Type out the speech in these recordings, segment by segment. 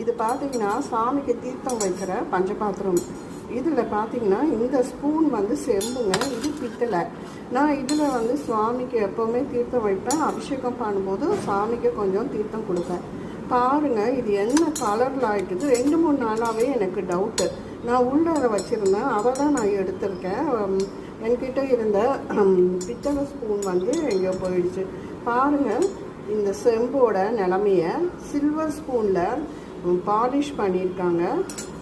இது பார்த்தீங்கன்னா சாமிக்கு தீர்த்தம் வைக்கிற பஞ்சபாத்திரம். இதில் பார்த்தீங்கன்னா இந்த ஸ்பூன் வந்து செம்புங்க இது பித்தளை. நான் இதில் வந்து சுவாமிக்கு எப்போவுமே தீர்த்தம் வைப்பேன். அபிஷேகம் பண்ணும்போது சாமிக்கு கொஞ்சம் தீர்த்தம் கொடுப்பேன். பாருங்கள் இது என்ன கலரில் ஆகிட்டுது ரெண்டு மூணு நாளாகவே எனக்கு டவுட்டு நான் உள்ளார வச்சுருந்தேன். அதை தான் நான் எடுத்திருக்கேன். என்கிட்ட இருந்த பித்தளை ஸ்பூன் வந்து எங்கேயோ போயிடுச்சு. பாருங்கள் இந்த செம்போட நிலமைய சில்வர் ஸ்பூனில் பாலிஷ் பண்ணியிருக்காங்க.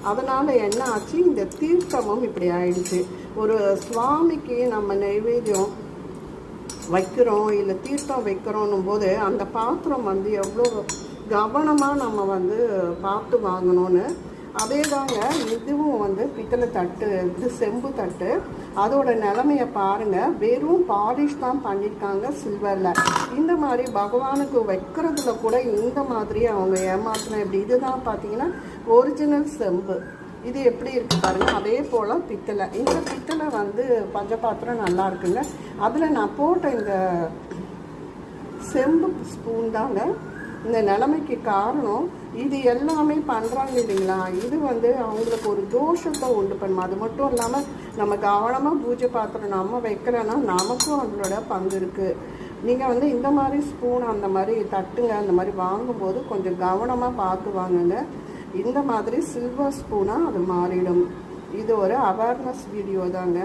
அதனால் என்ன ஆச்சு? இந்த தீர்த்தமும் இப்படி ஆயிடுச்சு. ஒரு சுவாமிக்கு நம்ம நைவேத்தியம் வைக்கிறோம் இல்லை தீர்த்தம் வைக்கிறோன்னும் போது அந்த பாத்திரம் வந்து எவ்வளோ கவனமாக நம்ம வந்து பார்த்து வாங்கணும்னு அதே தாங்க இதுவும் வந்து பித்தளை தட்டு இது செம்பு தட்டு. அதோட நிலமைய பாருங்கள் வெறும் பாலிஷ் தான் பண்ணியிருக்காங்க சில்வரில். இந்த மாதிரி பகவானுக்கு வைக்கிறதுல கூட இந்த மாதிரி அவங்க ஏமாத்தின இப்படி இதுதான் பார்த்தீங்கன்னா ஒரிஜினல் செம்பு. இது எப்படி இருக்கு பாருங்க. அதே போல் பித்தளை. இந்த பித்தளை வந்து பஞ்சபாத்திரம் நல்லா இருக்குங்க. அதில் நான் போட்ட இந்த செம்பு ஸ்பூன் தாங்க இந்த நிலைமைக்கு காரணம் இது எல்லாமே பண்ணுறாங்க இல்லைங்களா? இது வந்து அவங்களுக்கு ஒரு தோஷத்தை உண்டு பண்ணும்? அது மட்டும் இல்லாமல் நம்ம கவனமாக பூஜை பாத்திரம் நம்ம வைக்கிறேன்னா நமக்கும் அதோட பங்கு இருக்குது நீங்கள் வந்து இந்த மாதிரி ஸ்பூன் அந்த மாதிரி தட்டுங்க அந்த மாதிரி வாங்கும்போது கொஞ்சம் கவனமாக பார்த்து வாங்குங்க. இந்த மாதிரி சில்வர் ஸ்பூனாக அது மாறிடும். இது ஒரு அவேர்னஸ் வீடியோ தாங்க.